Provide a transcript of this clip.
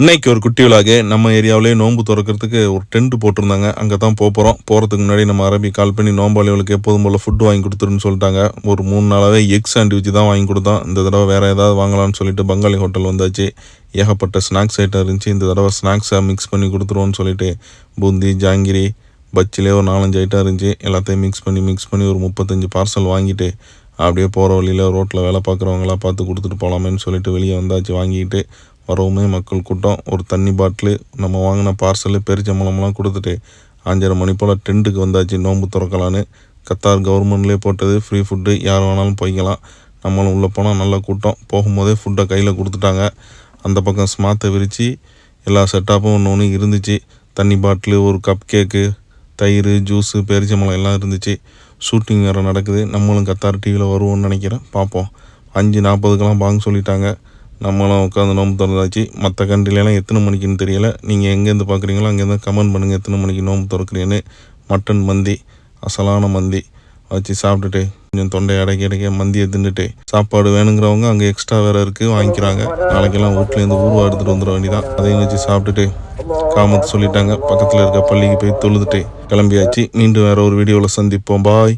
இன்னைக்கு ஒரு குட்டி விழாக்கு நம்ம ஏரியாவிலே நோன்பு திறக்கிறதுக்கு ஒரு டென்ட் போட்டிருந்தாங்க. அங்கே தான் போக போகிறோம் போகிறதுக்கு முன்னாடி நம்ம அரபி கால் பண்ணி நோம்பாளிகளுக்கு எப்போதும் போல் ஃபுட்டு வாங்கி கொடுத்துருன்னு சொல்லிட்டாங்க. ஒரு மூணு நாளாகவே எக் சாண்ட்விச் தான் வாங்கி கொடுத்தோம். இந்த தடவை வேறு ஏதாவது வாங்கலாம்னு சொல்லிட்டு பங்காளி ஹோட்டல் வந்தாச்சு. ஏகப்பட்ட ஸ்நாக்ஸ் ஐட்டம் இருந்துச்சு. இந்த தடவை ஸ்நாக்ஸை மிக்ஸ் பண்ணி கொடுத்துருவோன்னு சொல்லிட்டு பூந்தி ஜாங்கிரி பச்சிலே ஒரு நாலஞ்சு ஐட்டம் இருந்துச்சு. எல்லாத்தையும் மிக்ஸ் பண்ணி மிக்ஸ் பண்ணி ஒரு முப்பத்தஞ்சு பார்சல் வாங்கிட்டு அப்படியே போகிற வழியில் ரோட்டில் வேலை பார்க்குறவங்களாம் பார்த்து கொடுத்துட்டு போகலாமேன்னு சொல்லிட்டு வெளியே வந்தாச்சு. வாங்கிட்டு வரவுமே மக்கள் கூட்டம். ஒரு தண்ணி பாட்டிலு நம்ம வாங்கின பார்சலு பெருச்சம்பளம்லாம் கொடுத்துட்டு அஞ்சரை மணி போல் டென்ட்டுக்கு வந்தாச்சு நோன்பு திறக்கலான்னு. கத்தார் கவர்மெண்ட்லேயே போட்டது ஃப்ரீ ஃபுட்டு யார் வேணாலும் போய்க்கலாம். நம்மளும் உள்ளே போனால் நல்ல கூட்டம். போகும்போதே ஃபுட்டை கையில் கொடுத்துட்டாங்க. அந்த பக்கம் ஸ்மாத்தை விரித்து எல்லா செட்டப்பும் ஒன்று ஒன்று இருந்துச்சு. தண்ணி பாட்டிலு ஒரு கப் கேக்கு தயிர் ஜூஸு பேரிச்சம்பழம் எல்லாம் இருந்துச்சு. ஷூட்டிங் வேறு நடக்குது. நம்மளும் கத்தார் டிவியில் வருவோம்னு நினைக்கிறேன். பார்ப்போம். அஞ்சு நாற்பதுக்கெல்லாம் பாங்க சொல்லிட்டாங்க. நம்மளும் உட்காந்து நோம்பு திறந்தாச்சு. மற்ற கண்ட்ரிலலாம் எத்தனை மணிக்குன்னு தெரியல. நீங்கள் எங்கேருந்து பார்க்குறீங்களோ அங்கேருந்து கமெண்ட் பண்ணுங்கள் எத்தனை மணிக்கு நோம்பு திறக்கிறீன்னு மட்டன் மந்தி அசலான மந்தி. வச்சு சாப்பிட்டுட்டு கொஞ்சம் தொண்டை அடைக்க அடைக்க மந்தியை தின்னுட்டு சாப்பாடு வேணுங்கிறவங்க அங்கே எக்ஸ்ட்ரா வேறு இருக்குது வாங்கிக்கிறாங்க. நாளைக்கெல்லாம் வீட்லேருந்து ஊர்வா எடுத்துகிட்டு வந்துட வேண்டியதான் அதையும் வச்சு சாப்பிட்டுட்டு காமத்து சொல்லிட்டாங்க. பக்கத்தில் இருக்க பள்ளிக்கு போய் தொழுதுட்டு கிளம்பியாச்சு. மீண்டும் வேற ஒரு வீடியோவில் சந்திப்போம். பாய்